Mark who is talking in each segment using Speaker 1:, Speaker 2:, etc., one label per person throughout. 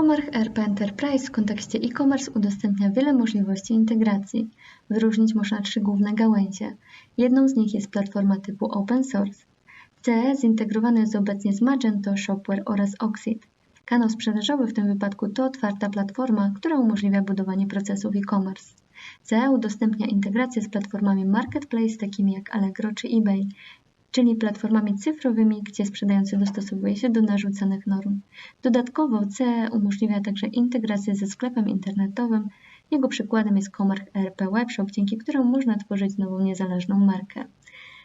Speaker 1: Comarch ERP Enterprise w kontekście e-commerce udostępnia wiele możliwości integracji. Wyróżnić można trzy główne gałęzie. Jedną z nich jest platforma typu open source. CE zintegrowany jest obecnie z Magento, Shopware oraz Oxid. Kanał sprzedażowy w tym wypadku to otwarta platforma, która umożliwia budowanie procesów e-commerce. CE udostępnia integrację z platformami marketplace takimi jak Allegro czy eBay, czyli platformami cyfrowymi, gdzie sprzedający dostosowuje się do narzucanych norm. Dodatkowo CE umożliwia także integrację ze sklepem internetowym. Jego przykładem jest Comarch ERP Webshop, dzięki któremu można tworzyć nową niezależną markę.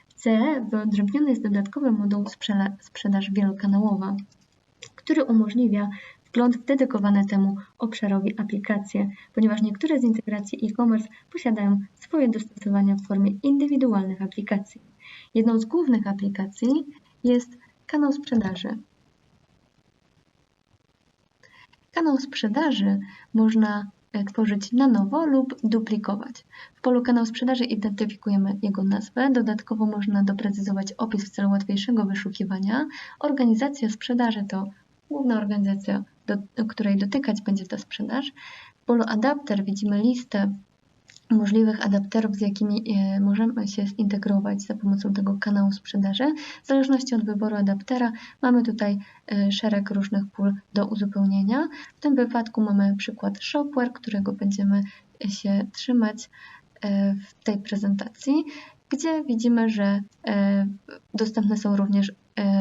Speaker 1: W CE wyodrębniony jest dodatkowy moduł sprzedaż wielokanałowa, który umożliwia wgląd w dedykowane temu obszarowi aplikacje, ponieważ niektóre z integracji e-commerce posiadają swoje dostosowania w formie indywidualnych aplikacji. Jedną z głównych aplikacji jest kanał sprzedaży. Kanał sprzedaży można e, tworzyć na nowo lub duplikować. W polu kanał sprzedaży identyfikujemy jego nazwę, dodatkowo można doprecyzować opis w celu łatwiejszego wyszukiwania. Organizacja sprzedaży to główna organizacja, do, której dotykać będzie ta sprzedaż. W polu adapter widzimy listę możliwych adapterów, z jakimi e, możemy się zintegrować za pomocą tego kanału sprzedaży. W zależności od wyboru adaptera mamy tutaj e, szereg różnych pól do uzupełnienia. W tym wypadku mamy przykład Shopware, którego będziemy się trzymać e, w tej prezentacji, gdzie widzimy, że dostępne są również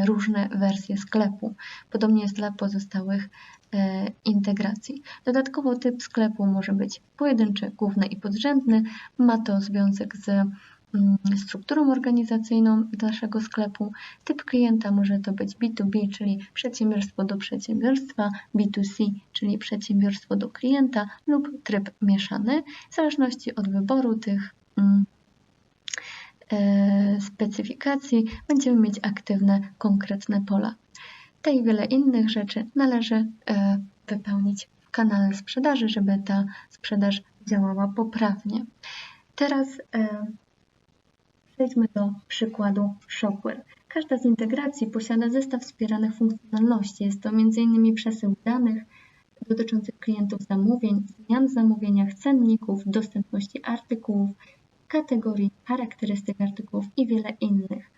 Speaker 1: różne wersje sklepu. Podobnie jest dla pozostałych e, integracji. Dodatkowo typ sklepu może być pojedynczy, główny i podrzędny. Ma to związek z mm, strukturą organizacyjną naszego sklepu. Typ klienta może to być B2B, czyli przedsiębiorstwo do przedsiębiorstwa, B2C, czyli przedsiębiorstwo do klienta lub tryb mieszany, w zależności od wyboru tych mm, e, specyfikacji będziemy mieć aktywne, konkretne pola. Te i wiele innych rzeczy należy e, wypełnić w kanale sprzedaży, żeby ta sprzedaż działała poprawnie. Teraz e, przejdźmy do przykładu Shopware. Każda z integracji posiada zestaw wspieranych funkcjonalności. Jest to m.in. przesył danych dotyczących klientów zamówień, zmian w zamówieniach, cenników, dostępności artykułów, kategorii, charakterystyk artykułów i wiele innych.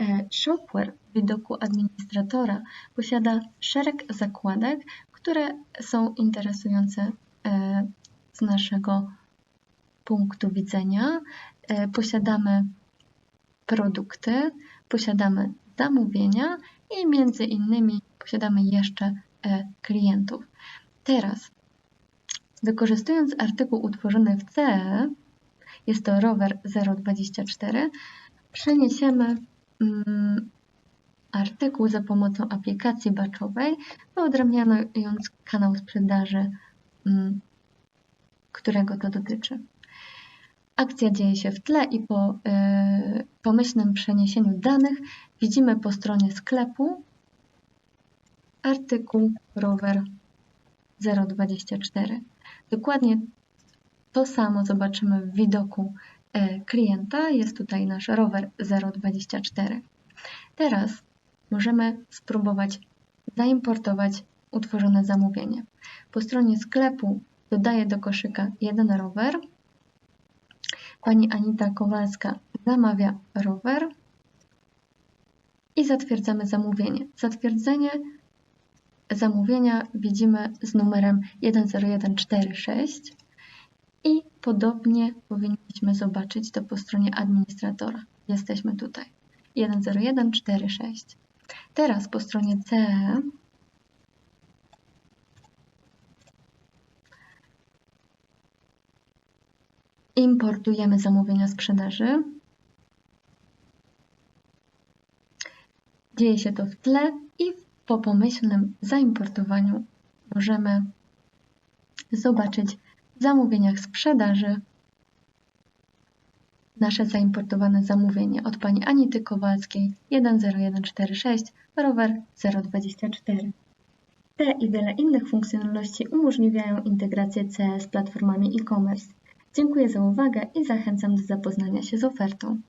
Speaker 1: E, Shopware w widoku administratora posiada szereg zakładek, które są interesujące e, z naszego punktu widzenia. E, posiadamy produkty, posiadamy zamówienia i między innymi posiadamy jeszcze klientów. Teraz, wykorzystując artykuł utworzony w CE, jest to rower 024, przeniesiemy mm, artykuł za pomocą aplikacji batchowej, wyodrębniając kanał sprzedaży, mm, którego to dotyczy. Akcja dzieje się w tle i po y, pomyślnym przeniesieniu danych widzimy po stronie sklepu artykuł rower 024. Dokładnie to samo zobaczymy w widoku e, klienta. Jest tutaj nasz rower 024. Teraz możemy spróbować zaimportować utworzone zamówienie. Po stronie sklepu dodaję do koszyka jeden rower. Pani Anita Kowalska zamawia rower i zatwierdzamy zamówienie. Zatwierdzenie zamówienia widzimy z numerem 10146 i podobnie powinniśmy zobaczyć to po stronie administratora. Jesteśmy tutaj. 10146. Teraz po stronie CE importujemy zamówienia sprzedaży. Dzieje się to w tle i po pomyślnym zaimportowaniu możemy zobaczyć zamówieniach sprzedaży nasze zaimportowane zamówienie od pani Anity Kowalskiej 10146 rower 024. Te i wiele innych funkcjonalności umożliwiają integrację CS z platformami e-commerce. Dziękuję za uwagę i zachęcam do zapoznania się z ofertą.